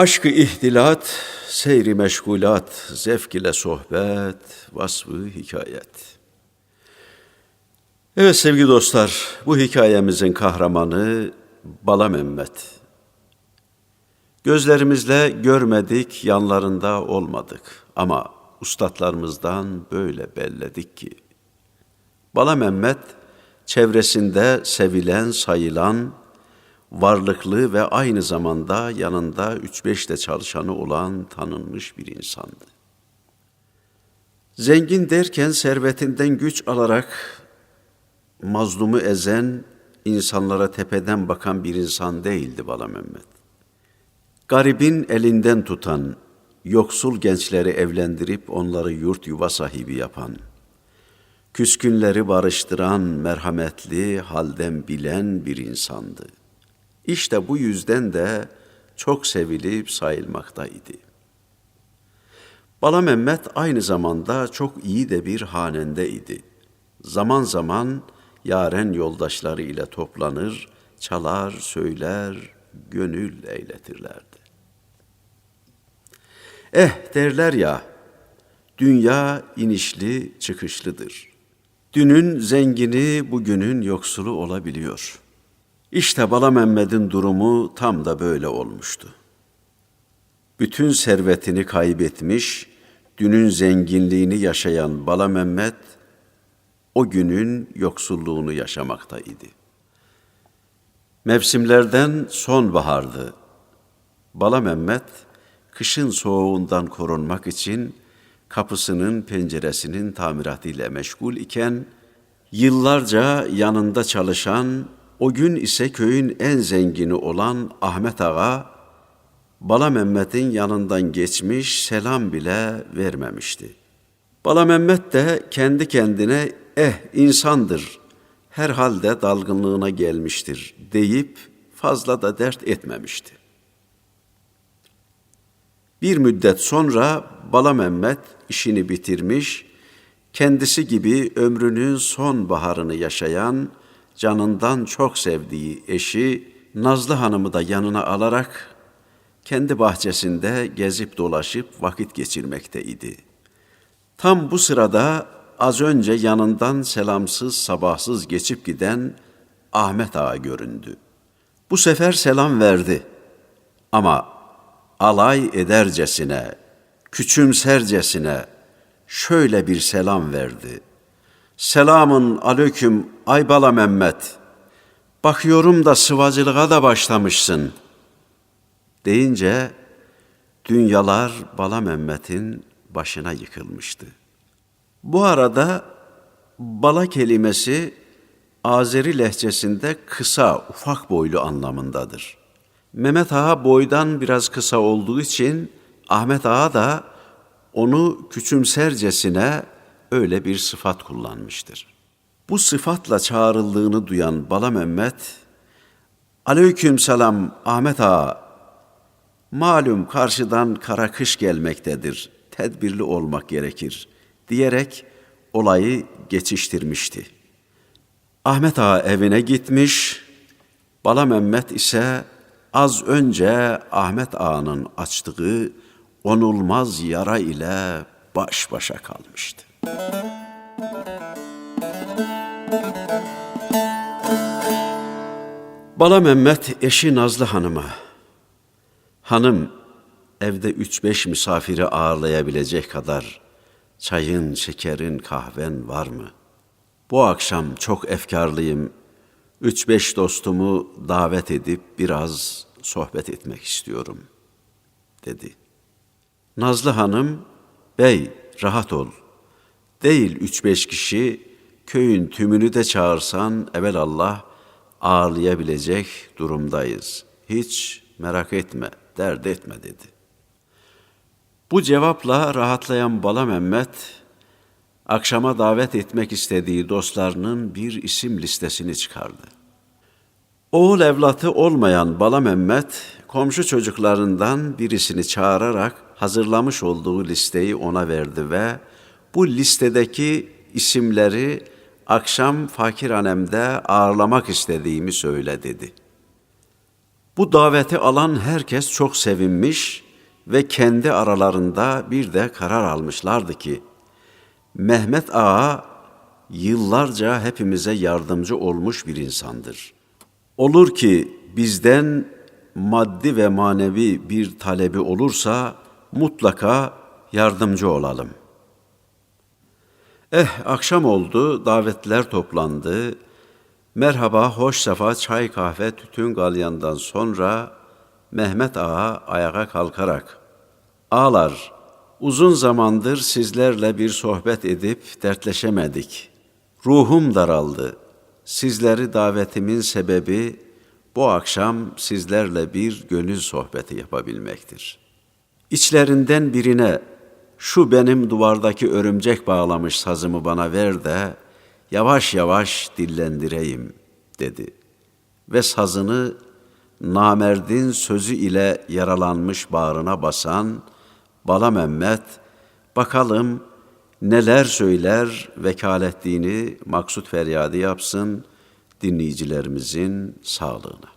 Aşkı ihtilat, seyri meşgulat, zevk ile sohbet, vasfı hikayet. Evet sevgili dostlar, bu hikayemizin kahramanı Bala Mehmet. Gözlerimizle görmedik, yanlarında olmadık ama ustatlarımızdan böyle belledik ki. Bala Mehmet çevresinde sevilen, sayılan, varlıklı ve aynı zamanda yanında üç beş de çalışanı olan tanınmış bir insandı. Zengin derken servetinden güç alarak mazlumu ezen, insanlara tepeden bakan bir insan değildi Bala Mehmet. Garibin elinden tutan, yoksul gençleri evlendirip onları yurt yuva sahibi yapan, küskünleri barıştıran, merhametli, halden bilen bir insandı. İşte bu yüzden de çok sevilip sayılmaktaydı. Bala Mehmet aynı zamanda çok iyi de bir hanendeydi. Zaman zaman yaren yoldaşları ile toplanır, çalar, söyler, gönül eğletirlerdi. Eh derler ya, dünya inişli çıkışlıdır. Dünün zengini bugünün yoksulu olabiliyor.'' İşte Bala Mehmet'in durumu tam da böyle olmuştu. Bütün servetini kaybetmiş, dünün zenginliğini yaşayan Bala Mehmet, o günün yoksulluğunu yaşamaktaydı. Mevsimlerden sonbahardı. Bala Mehmet, kışın soğuğundan korunmak için kapısının penceresinin tamiratıyla meşgul iken, yıllarca yanında çalışan o gün ise köyün en zengini olan Ahmet Ağa, Bala Mehmet'in yanından geçmiş selam bile vermemişti. Bala Mehmet de kendi kendine eh insandır, herhalde dalgınlığına gelmiştir deyip fazla da dert etmemişti. Bir müddet sonra Bala Mehmet işini bitirmiş, kendisi gibi ömrünün son baharını yaşayan canından çok sevdiği eşi Nazlı Hanım'ı da yanına alarak kendi bahçesinde gezip dolaşıp vakit geçirmekteydi. Tam bu sırada az önce yanından selamsız sabahsız geçip giden Ahmet Ağa göründü. Bu sefer selam verdi ama alay edercesine, küçümsercesine şöyle bir selam verdi.'' Selamın aleyküm Aybala Mehmet. Bakıyorum da sıvacılığa da başlamışsın. Deyince dünyalar Bala Mehmet'in başına yıkılmıştı. Bu arada bala kelimesi Azeri lehçesinde kısa, ufak boylu anlamındadır. Mehmet Ağa boydan biraz kısa olduğu için Ahmet Ağa da onu küçümsercesine öyle bir sıfat kullanmıştır. Bu sıfatla çağrıldığını duyan Bala Mehmet, Aleyküm selam Ahmet Ağa, malum karşıdan kara kış gelmektedir, tedbirli olmak gerekir diyerek olayı geçiştirmişti. Ahmet Ağa evine gitmiş, Bala Mehmet ise az önce Ahmet Ağa'nın açtığı onulmaz yara ile baş başa kalmıştı. Bala Mehmet eşi Nazlı Hanım'a, hanım evde üç beş misafiri ağırlayabilecek kadar çayın, şekerin, kahven var mı? Bu akşam çok efkarlıyım, üç beş dostumu davet edip biraz sohbet etmek istiyorum, dedi. Nazlı Hanım, bey rahat ol, değil üç beş kişi, köyün tümünü de çağırsan Allah ağırlayabilecek durumdayız. Hiç merak etme, dert etme dedi. Bu cevapla rahatlayan Bala Mehmet, akşama davet etmek istediği dostlarının bir isim listesini çıkardı. Oğul evlatı olmayan Bala Mehmet, komşu çocuklarından birisini çağırarak hazırlamış olduğu listeyi ona verdi ve bu listedeki isimleri akşam fakirhanemde ağırlamak istediğimi söyle dedi. Bu daveti alan herkes çok sevinmiş ve kendi aralarında bir de karar almışlardı ki Mehmet Ağa yıllarca hepimize yardımcı olmuş bir insandır. Olur ki bizden maddi ve manevi bir talebi olursa mutlaka yardımcı olalım. Eh akşam oldu, davetler toplandı. Merhaba, hoş safa, çay kahve, tütün galyandan sonra Mehmet Ağa ayağa kalkarak Ağlar, uzun zamandır sizlerle bir sohbet edip dertleşemedik. Ruhum daraldı. Sizleri davetimin sebebi bu akşam sizlerle bir gönül sohbeti yapabilmektir. İçlerinden birine şu benim duvardaki örümcek bağlamış sazımı bana ver de yavaş yavaş dillendireyim dedi. Ve sazını namerdin sözü ile yaralanmış bağrına basan Bala Mehmet bakalım neler söyler vekaletliğini maksut feryadı yapsın dinleyicilerimizin sağlığına.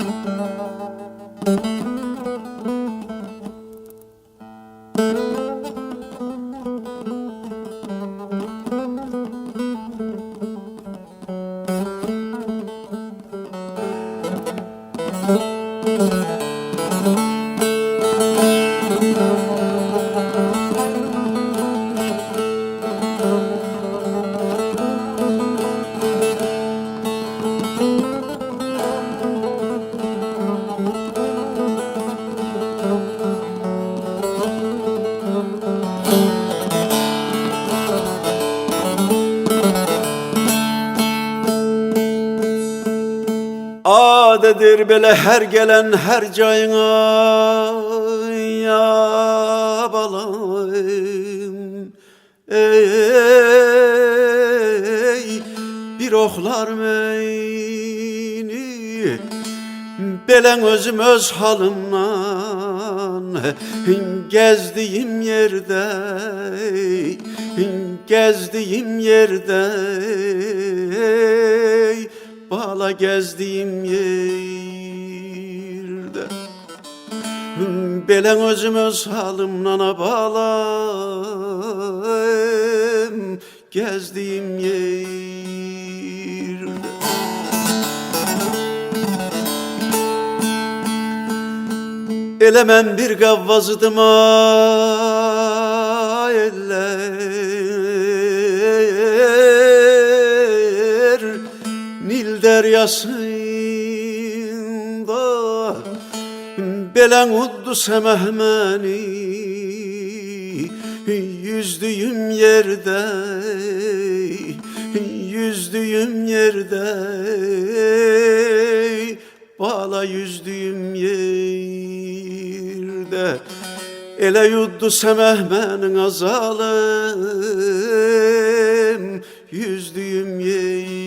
Müzik Adedir bele her gelen her cayına ya balayım Ey bir oklar meyni Belen özüm öz halımdan. Gezdiğim yerde Gezdiğim yerde Bala gezdiğim yerde Belen özüm öz halımdan bağlam Gezdiğim yerde Elemem bir gavvazıdım eller. Nil deryasında Belen uddu semehmeni Yüzdüğüm yerde Yüzdüğüm yerde. Bağla yüzdüğüm yerde. Ele yuddu semehmenin azalım Yüzdüğüm yerde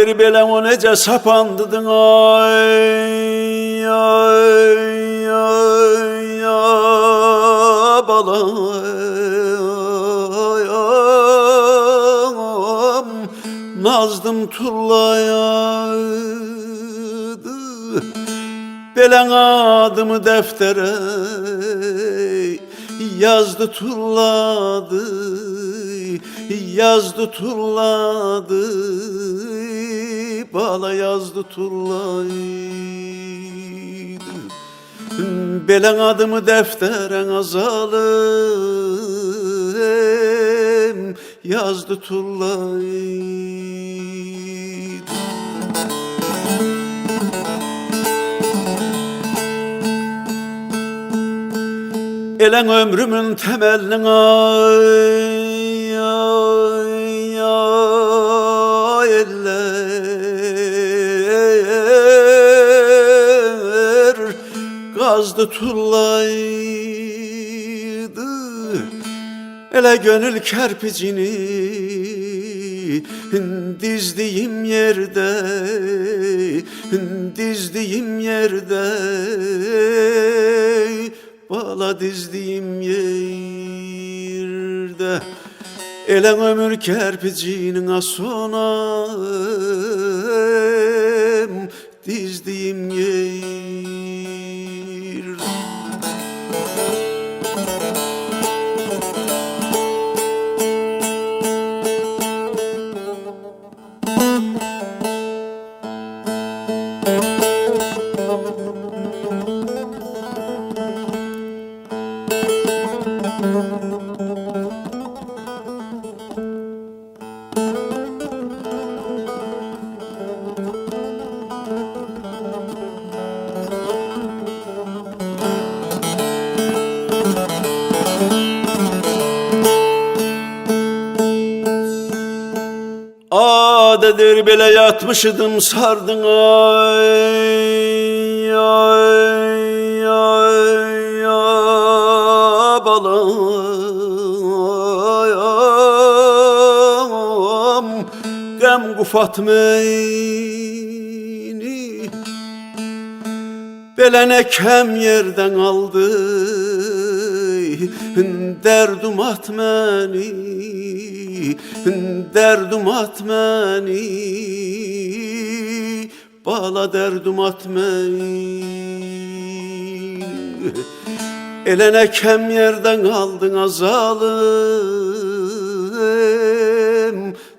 Adedir belen o nece sapandıdın ay ay ay ay balay ay Nazdım turlayadı Belen adımı deftere Yazdı turladı Yazdı turladı Bala yazdı turlaydı Belen adımı defteren azalım Yazdı turlaydı Elen ömrümün temelini ay Gazdı turlaydı Ele gönül kerpicini dizdiğim yerde dizdiğim yerde. Bala dizdiğim yerde. Elen ömür kerpicinin asonam Dizdiğim yer Adedir bile yatmışıdım sardın ay ay ay ay balam Gem kufat meyni Belene kem yerden aldı Derdum atmeni Derdum atmeni Bala derdum atmeni Elene kem yerden aldın azalım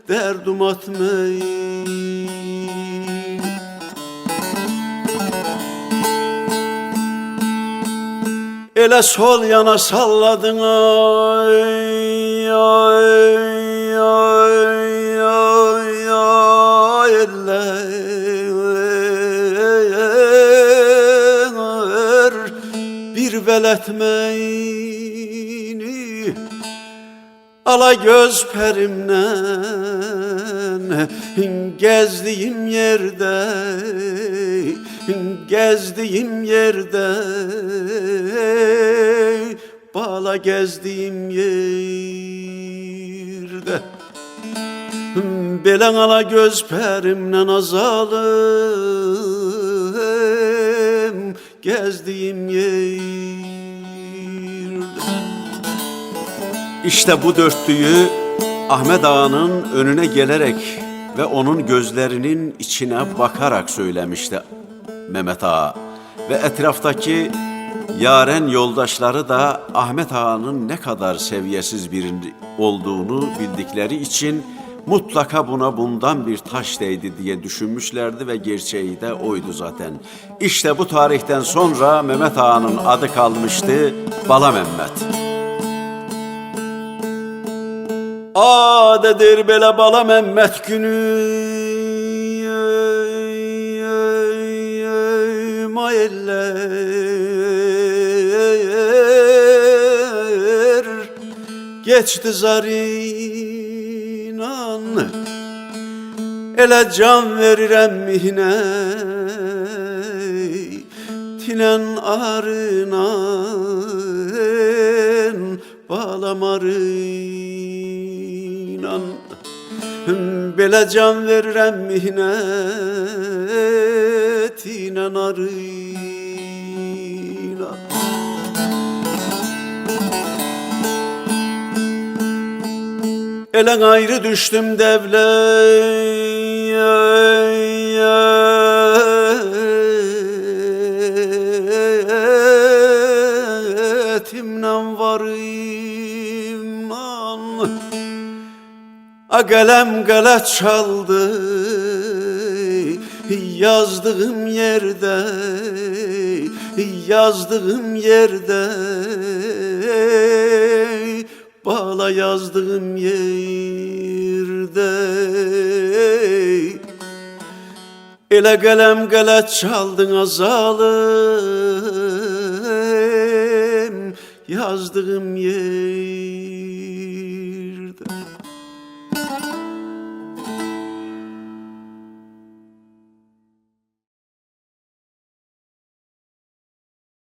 Derdum atmeni Ele sol yana salladın ay ay ay ay ay eller bir veletmeyni Ala göz perimden gezdiğim yerde gezdiğim yerde bala gezdiğim yerde. Belen ala göz perimden azalım gezdiğim yerde. İşte bu dörtlüyü Ahmet Ağa'nın önüne gelerek ve onun gözlerinin içine bakarak söylemişti Mehmet Ağa. Ve etraftaki yaren yoldaşları da Ahmet Ağa'nın ne kadar seviyesiz biri olduğunu bildikleri için mutlaka buna bundan bir taş değdi diye düşünmüşlerdi ve gerçeği de oydu zaten. İşte bu tarihten sonra Mehmet Ağa'nın adı kalmıştı Bala Mehmet. Adedir bele bala Mehmet günü Geçti zarinan Ele can verirem mihne Tinen arınan Balamarınan Bele can verirem mihnetine arıyla Ele ayrı düştüm devletimden varım A kalem kale çaldı yazdığım yerde yazdığım yerde bağla yazdığım yerde. Ele kalem kale çaldın azalım. Yazdığım yerde